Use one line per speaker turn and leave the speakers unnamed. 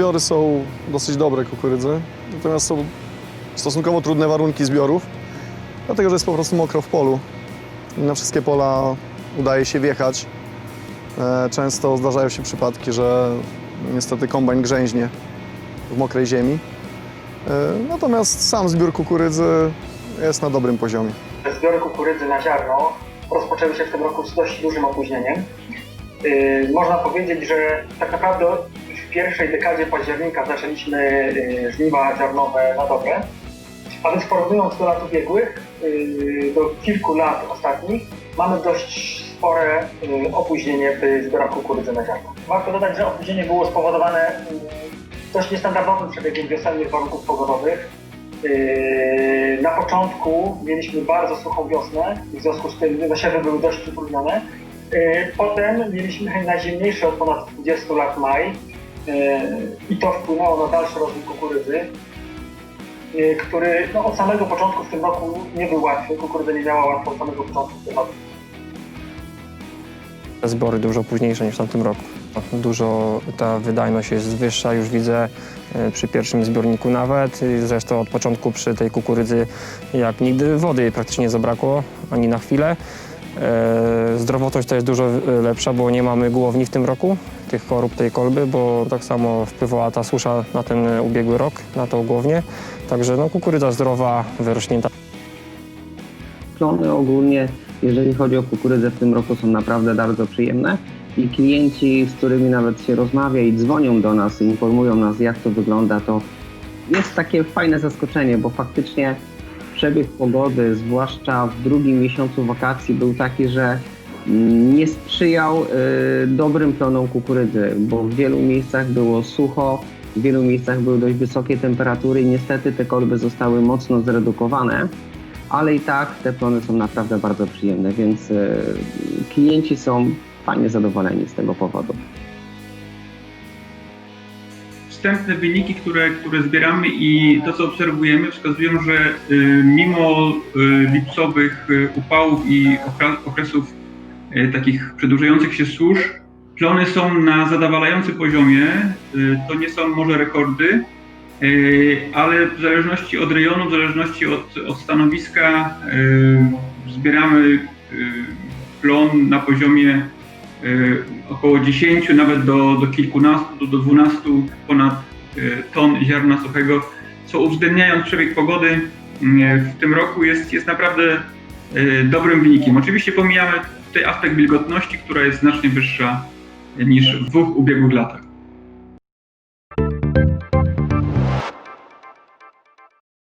Zbiory są dosyć dobre kukurydzy, natomiast są stosunkowo trudne warunki zbiorów, dlatego że jest po prostu mokro w polu. Na wszystkie pola udaje się wjechać. E, Często zdarzają się przypadki, że niestety kombajn grzęźnie w mokrej ziemi. E, Natomiast sam zbiór kukurydzy jest na dobrym poziomie.
Zbiory kukurydzy na ziarno rozpoczęły się w tym roku z dość dużym opóźnieniem. Yy, można powiedzieć, że tak naprawdę w pierwszej dekadzie października zaczęliśmy yy, żniwa ziarnowe na dobre. A więc porównując do lat ubiegłych, yy, do kilku lat ostatnich, mamy dość spore yy, opóźnienie w zbiorach kukurydzy na ziarno. Warto dodać, że opóźnienie było spowodowane dość niestandardowym przebiegiem wiosennych warunków pogodowych. Na początku mieliśmy bardzo suchą wiosnę, w związku z tym zasiewy były dość utrudnione. Potem mieliśmy najzimniejszy od ponad 20 lat maj i to wpłynęło na dalszy rozwój kukurydzy, yy, który no, od samego początku w tym roku nie był łatwy. Kukurydza nie miała łatwo od samego początku w tym roku.
Zbory dużo późniejsze niż w tamtym roku. Dużo ta wydajność jest wyższa, już widzę e, przy pierwszym zbiorniku nawet. Zresztą od początku przy tej kukurydzy jak nigdy wody praktycznie nie zabrakło, ani na chwilę. E, Zdrowotność to jest dużo e, lepsza, bo nie mamy głowni w tym roku, tych chorób tej kolby, bo tak samo wpływała ta susza na ten ubiegły rok, na tą głownię. Także no, kukurydza zdrowa, wyrośnięta.
plony ogólnie, jeżeli chodzi o kukurydzę w tym roku są naprawdę bardzo przyjemne i klienci, z którymi nawet się rozmawia i dzwonią do nas informują nas jak to wygląda, to jest takie fajne zaskoczenie, bo faktycznie przebieg pogody, zwłaszcza w drugim miesiącu wakacji był taki, że nie sprzyjał y, dobrym plonom kukurydzy, bo w wielu miejscach było sucho, w wielu miejscach były dość wysokie temperatury i niestety te kolby zostały mocno zredukowane ale i tak te plony są naprawdę bardzo przyjemne, więc e, klienci są fajnie zadowoleni z tego powodu.
wstępne wyniki, które, które zbieramy i to, co obserwujemy, wskazują, że y, mimo y, lipcowych y, upałów i okresów y, takich przedłużających się susz, plony są na zadowalającym poziomie. Y, To nie są może rekordy, y, ale w zależności od rejonu, w zależności od, od stanowiska zbieramy plon na poziomie około 10, nawet do, do kilkunastu, do, do 12 ponad ton ziarna suchego, co uwzględniając przebieg pogody w tym roku jest, jest naprawdę dobrym wynikiem. Oczywiście pomijamy tutaj aspekt wilgotności, która jest znacznie wyższa niż w dwóch ubiegłych latach.